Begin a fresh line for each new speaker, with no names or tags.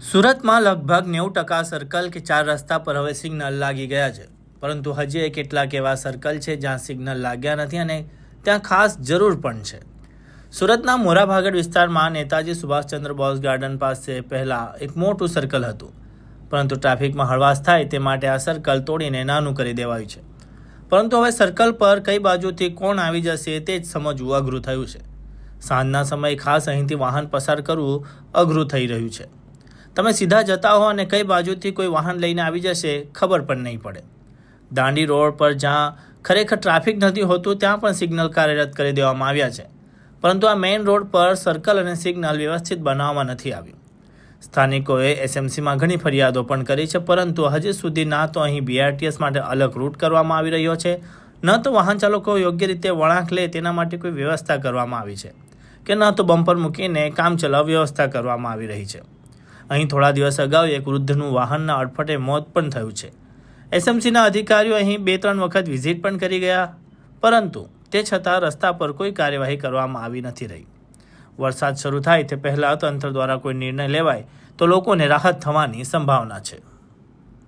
સુરતમાં લગભગ નેવું ટકા સર્કલ કે ચાર રસ્તા પર હવે સિગ્નલ લાગી ગયા છે. પરંતુ હજી કેટલાક એવા સર્કલ છે જ્યાં સિગ્નલ લાગ્યા નથી અને ત્યાં ખાસ જરૂર પણ છે. સુરતના મોરાભાગડ વિસ્તારમાં નેતાજી સુભાષચંદ્ર બોઝ ગાર્ડન પાસે પહેલાં એક મોટું સર્કલ હતું. પરંતુ ટ્રાફિકમાં હળવાશ થાય તે માટે આ સર્કલ તોડીને નાનું કરી દેવાયું છે. પરંતુ હવે સર્કલ પર કઈ બાજુથી કોણ આવી જશે તે જ સમજવું અઘરું થયું છે. સાંજના સમયે ખાસ અહીંથી વાહન પસાર કરવું અઘરું થઈ રહ્યું છે. તમે સીધા જતા હો અને કઈ બાજુથી કોઈ વાહન લઈને આવી જશે, ખબર પણ નહીં પડે. દાંડી રોડ પર જ્યાં ખરેખર ટ્રાફિક નથી હોતું, ત્યાં પણ સિગ્નલ કાર્યરત કરી દેવામાં આવ્યા છે. પરંતુ આ મેઇન રોડ પર સર્કલ અને સિગ્નલ વ્યવસ્થિત બનાવવામાં નથી આવ્યું. સ્થાનિકોએ એસએમસીમાં ઘણી ફરિયાદો પણ કરી છે, પરંતુ હજી સુધી ના તો અહીં બીઆરટીએસ માટે અલગ રૂટ કરવામાં આવી રહ્યો છે. ન તો વાહન ચાલકો યોગ્ય રીતે વળાંક લે, તેના માટે કોઈ વ્યવસ્થા કરવામાં આવી છે. કે ન તો બમ્પર મૂકીને કામચલાઉ વ્યવસ્થા કરવામાં આવી રહી છે. અહીં થોડા દિવસ અગાઉ એક વૃદ્ધનું વાહનના અડફટે મોત પણ થયું છે. એસએમસીના અધિકારીઓ અહીં બે ત્રણ વખત વિઝિટ પણ કરી ગયા, પરંતુ તે છતાં રસ્તા પર કોઈ કાર્યવાહી કરવામાં આવી નથી રહી. વરસાદ શરૂ થાય તે પહેલાં તંત્ર દ્વારા કોઈ નિર્ણય લેવાય તો લોકોને રાહત થવાની સંભાવના છે.